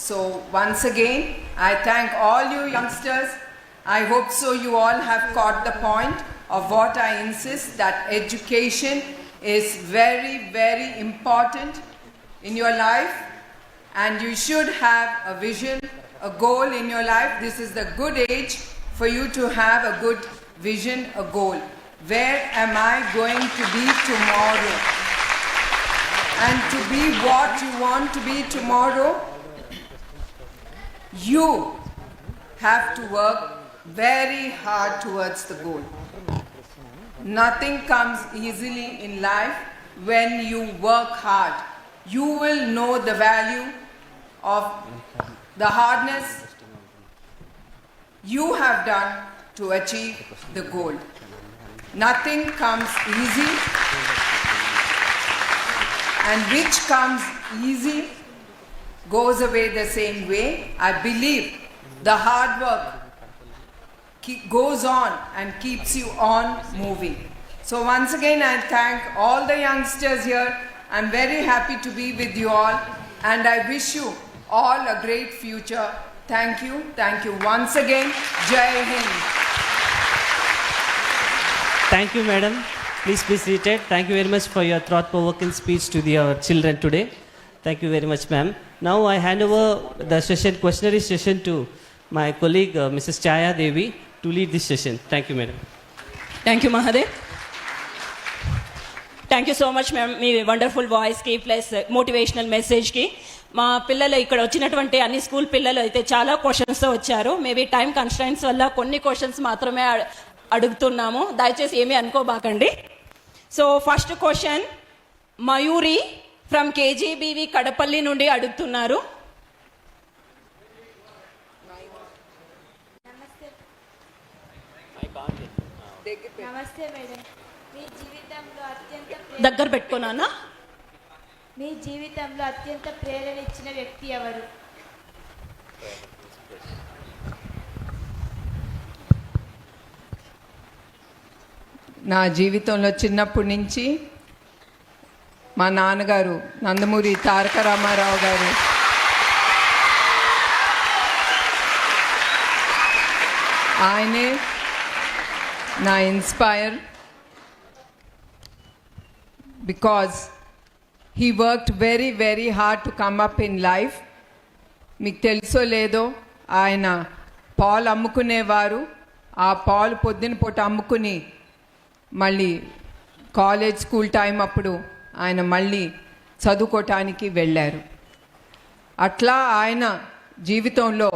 So, once again, I thank all you youngsters. I hope so you all have caught the point of what I insist that education is very, very important in your life and you should have a vision, a goal in your life. This is the good age for you to have a good vision, a goal. Where am I going to be tomorrow? And to be what you want to be tomorrow, you have to work very hard towards the goal. Nothing comes easily in life when you work hard. You will know the value of the hardness you have done to achieve the goal. Nothing comes easy, and which comes easy goes away the same way. I believe the hard work goes on and keeps you on moving. So, once again, I thank all the youngsters here. I'm very happy to be with you all, and I wish you all a great future. Thank you. Thank you once again. Jai Hind. Thank you, madam. Please be seated. Thank you very much for your thought-provoking speech to the, our children today. Thank you very much, ma'am. Now I hand over the session, questionnaire session to my colleague, uh, Mrs. Chaya Devi, to lead this session. Thank you, madam. Thank you Mahadev thank you so much ma'am me wonderful వాయిస్కి plus motivational మెసేజ్కి మా పిల్లలు ఇక్కడ వచ్చినటువంటి అన్ని school పిల్లలు అయితే చాలా క్వశ్చన్స్తో వచ్చారు మేబీ టైం కన్స్టెంట్స్ వల్ల కొన్ని క్వశ్చన్స్ మాత్రమే అడుగుతున్నాము దయచేసి ఏమీ అనుకోబాకండి so first question Mayuri from KGBV Kadapalli నుండి అడుగుతున్నారు. నమస్తే. మేడం. మీ జీవితంలో అత్యంత దగ్గర పెట్టుకున్నానా మీ జీవితంలో అత్యంత ప్రేరణ ఇచ్చిన వ్యక్తి ఎవరు? నా జీవితంలో చిన్నప్పటి నుంచి మా నాన్నగారు నందమూరి తారక రామారావు గారు. ఆయనే నా inspire because he worked very very hard to come up in life. మీకు తెలుసో లేదో ఆయన పాలు అమ్ముకునేవారు. ఆ పాలు పొద్దున పూట అమ్ముకుని మళ్ళీ కాలేజ్ స్కూల్ టైం అప్పుడు ఆయన మళ్ళీ చదువుకోవటానికి వెళ్ళారు. అట్లా ఆయన జీవితంలో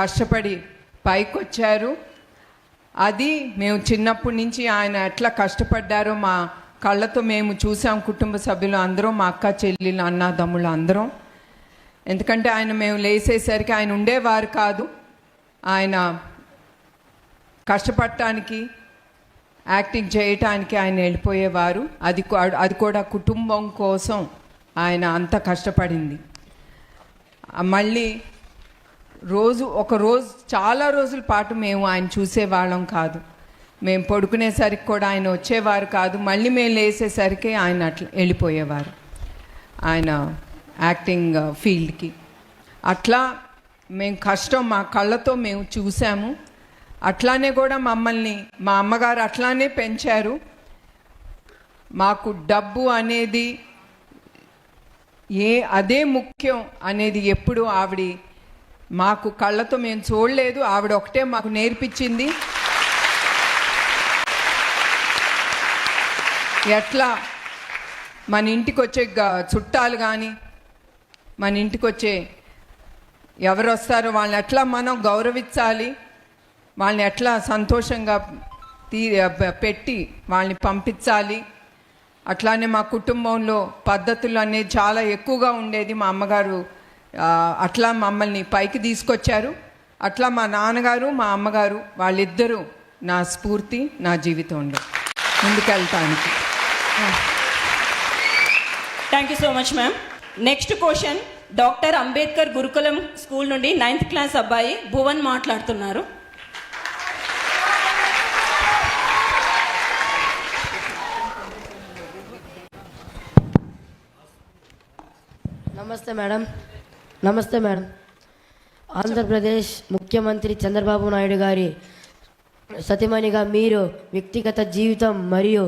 కష్టపడి పైకొచ్చారు. అది మేము చిన్నప్పటి నుంచి ఆయన ఎట్లా కష్టపడ్డారో మా కళ్ళతో మేము చూసాం. కుటుంబ సభ్యులు అందరం మా అక్క చెల్లెలు అన్నదమ్ములు అందరం. ఎందుకంటే ఆయన మేము లేసేసరికి ఆయన ఉండేవారు కాదు. ఆయన కష్టపడటానికి యాక్టింగ్ చేయటానికి ఆయన వెళ్ళిపోయేవారు. అది అది కూడా కుటుంబం కోసం ఆయన అంత కష్టపడింది. మళ్ళీ రోజు ఒక రోజు చాలా రోజుల పాటు మేము ఆయన చూసేవాళ్ళం కాదు. మేము పడుకునేసరికి కూడా ఆయన వచ్చేవారు కాదు. మళ్ళీ మేము లేసేసరికి ఆయన అట్లా వెళ్ళిపోయేవారు. ఆయన యాక్టింగ్ ఫీల్డ్కి. అట్లా మేము కష్టం మా కళ్ళతో మేము చూసాము. అట్లానే కూడా మమ్మల్ని మా అమ్మగారు అట్లానే పెంచారు. మాకు డబ్బు అనేది ఏ అదే ముఖ్యం అనేది ఎప్పుడు ఆవిడ మాకు కళ్ళతో మేము చూడలేదు. ఆవిడ ఒకటే మాకు నేర్పించింది. ఎట్లా? మన ఇంటికి వచ్చే చుట్టాలు కానీ మన ఇంటికి వచ్చే ఎవరు వస్తారో వాళ్ళని ఎట్లా మనం గౌరవించాలి? వాళ్ళని ఎట్లా సంతోషంగా తీ పెట్టి వాళ్ళని పంపించాలి. అట్లానే మా కుటుంబంలో పద్ధతులు అనేది చాలా ఎక్కువగా ఉండేది. మా అమ్మగారు అట్లా మమ్మల్ని పైకి తీసుకొచ్చారు. అట్లా మా నాన్నగారు మా అమ్మగారు వాళ్ళిద్దరూ నా స్ఫూర్తి నా జీవితంలో ముందుకెళ్తానికి. Thank you so much ma'am next question doctor Ambedkar Gurukulam school నుండి నైన్త్ క్లాస్ అబ్బాయి భువన్ మాట్లాడుతున్నారు. నమస్తే మేడం. నమస్తే మేడం. ఆంధ్రప్రదేశ్ ముఖ్యమంత్రి చంద్రబాబు నాయుడు గారి సతిమణిగా మీరు వ్యక్తిగత జీవితం మరియు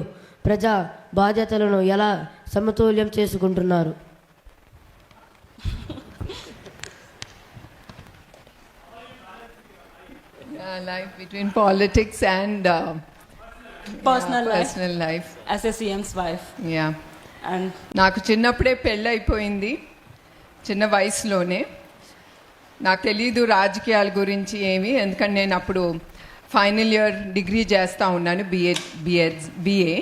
ప్రజా బాధ్యతలను ఎలా సమతుల్యం చేసుకుంటున్నారు? Life between politics and uh, personal life personal life. As a CM's wife Yeah. And నాకు చిన్నప్పుడే పెళ్ళి అయిపోయింది చిన్న వయసులోనే. నాకు తెలీదు రాజకీయాల గురించి ఏమి ఎందుకంటే నేను అప్పుడు ఫైనల్ ఇయర్ డిగ్రీ చేస్తూ ఉన్నాను బిఏ బిఏ బిఏ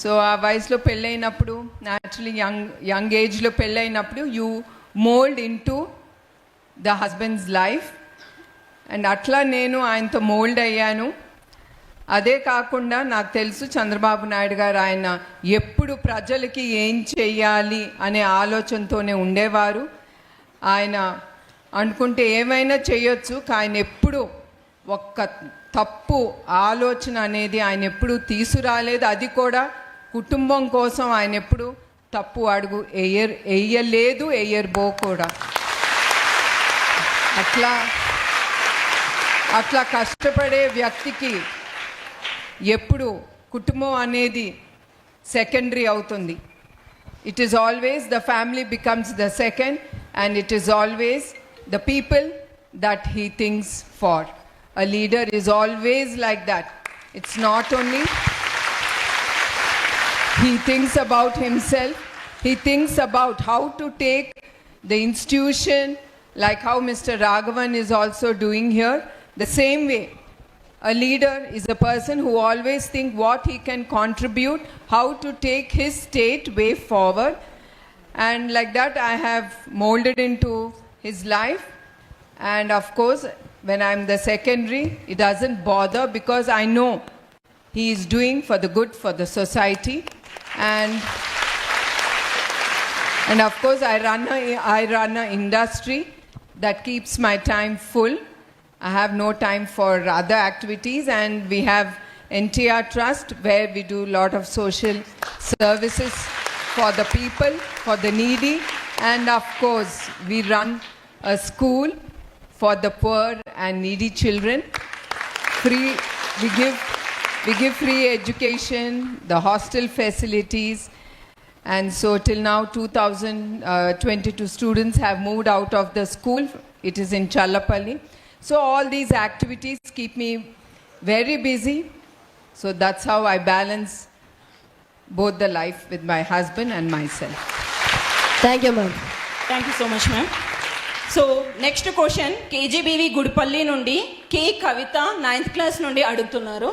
సో ఆ వయసులో పెళ్ళైనప్పుడు న్యాచురలీ యంగ్ యంగ్ ఏజ్లో పెళ్ళైనప్పుడు you mould into the husband's life and అట్లా నేను ఆయనతో మోల్డ్ అయ్యాను. అదే కాకుండా నాకు తెలుసు చంద్రబాబు నాయుడు గారు ఆయన ఎప్పుడు ప్రజలకి ఏం చేయాలి అనే ఆలోచనతోనే ఉండేవారు. ఆయన అనుకుంటే ఏమైనా చేయొచ్చు ఆయన ఎప్పుడు ఒక్క తప్పు ఆలోచన అనేది ఆయన ఎప్పుడు తీసుకురాలేదు. అది కూడా కుటుంబం కోసం ఆయన ఎప్పుడు తప్పు అడుగు వేయర్ వేయలేదు వేయర్బో కూడా. అట్లా అట్లా కష్టపడే వ్యక్తికి ఎప్పుడు కుటుంబం అనేది సెకండరీ అవుతుంది it is always the family becomes the second and it is always the people that he thinks for a leader is always like that it's not only he thinks about himself he thinks about how to take the institution like how mr raghavan is also doing here the same way a leader is a person who always think what he can contribute how to take his state way forward. And like that i have molded into his life. And of course when i'm the secondary it doesn't bother because i know he is doing for the good for the society. And and of course i run a, i run an industry that keeps my time full i have no time for other activities and we have ntr trust where we do a lot of social services for the people for the needy. And of course we run a school for the poor and needy children. Free we give we give free education the hostel facilities. And so till now 2022 uh, students have moved out of the school. It is in challapalli so all these activities keep me very busy so that's how i balance both the life with my husband and myself thank you ma'am thank you so much ma'am so next question KGBV Gudipalli నుండి కే కవిత ninth class నుండి అడుగుతున్నారు